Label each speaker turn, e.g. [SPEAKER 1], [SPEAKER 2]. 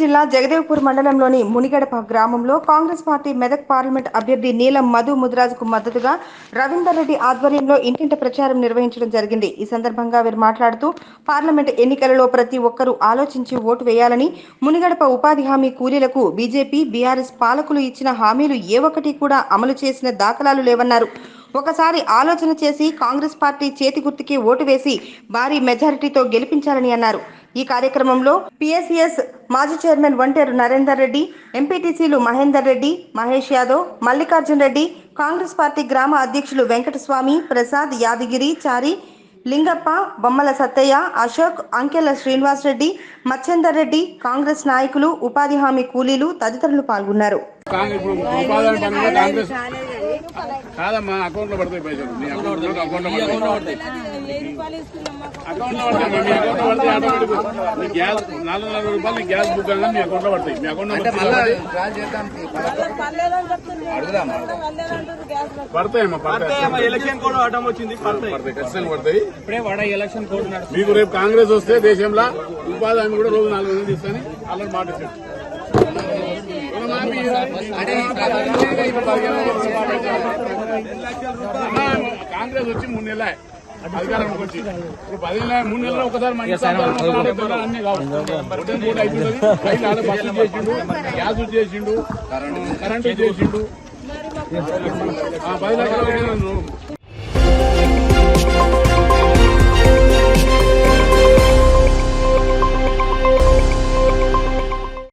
[SPEAKER 1] జిల్లా జగదేవ్పూర్ మండలంలోని మునిగడప గ్రామంలో కాంగ్రెస్ పార్టీ మెదక్ పార్లమెంట్ అభ్యర్థి నీలం మధు ముదిరాజుకు మద్దతుగా రవీందర్ రెడ్డి ఆధ్వర్యంలో ఇంటింట ప్రచారం నిర్వహించడం జరిగింది. ఈ సందర్భంగా వీరు మాట్లాడుతూ పార్లమెంట్ ఎన్నికలలో ప్రతి ఒక్కరూ ఆలోచించి ఓటు వేయాలని మునిగడప ఉపాధి హామీ కూలీలకు బీజేపీ బీఆర్ఎస్ పాలకులు ఇచ్చిన హామీలు ఏ ఒక్కటి కూడా అమలు చేసిన దాఖలాలు లేవన్నారు. ఒకసారి ఆలోచన చేసి కాంగ్రెస్ పార్టీ చేతి గుర్తుకి ఓటు వేసి భారీ మెజారిటీతో గెలిపించాలని అన్నారు. ఈ కార్యక్రమంలో పిఎస్సిఎస్ మాజీ చైర్మన్ వంటేరు నరేందర్ రెడ్డి ఎంపీటీసీలు మహేందర్ రెడ్డి మహేష్ యాదవ్ మల్లికార్జున్ రెడ్డి కాంగ్రెస్ పార్టీ గ్రామ అధ్యక్షులు వెంకటస్వామి ప్రసాద్ యాదగిరి చారి లింగప్ప బొమ్మల సత్తయ్య అశోక్ అంకెల శ్రీనివాస్ రెడ్డి మచ్చందర్ రెడ్డి కాంగ్రెస్ నాయకులు ఉపాధి హామీ కూలీలు తదితరులు పాల్గొన్నారు.
[SPEAKER 2] కాదమ్మా అకౌంట్లో పడతాయి పైసలు. మీ అకౌంట్లో అకౌంట్లో పడతాయి అకౌంట్లో పడతాయి మీ అకౌంట్లో పడతాయి ఆటోమేటిక్ మీ గ్యాస్ నాలుగు వందల రూపాయలు మీ గ్యాస్ బుక్ అయినా మీ అకౌంట్లో పడతాయి. మీ అకౌంట్లో పడతాయమ్మా పడతాయి.
[SPEAKER 3] ఎలక్షన్ కోడ్ ఆటం వచ్చింది
[SPEAKER 2] పడతాయి. ఖచ్చితంగా పడతాయి.
[SPEAKER 3] ఇప్పుడే వాడ ఎలక్షన్ కోడ్ నడుస్తుంది.
[SPEAKER 2] మీకు రేపు కాంగ్రెస్ వస్తే దేశంలో ఉపాధి హామీ కూడా రోజు నాలుగు వందలు తీసుకొని అలా మాట కాంగ్రెస్ వచ్చి మూడు నెలలే. అధికారంలోకి వచ్చి. ఇప్పుడు పది నెలల మూడు నెలలు ఒకసారి మంచి అన్నీ కావు. ఒకటే పూట అవుతున్నది రైలు ఆడ బస్సులు చేసిండు గ్యాస్ చేసిండు కరెంటు చేసిండు. పది లక్షలు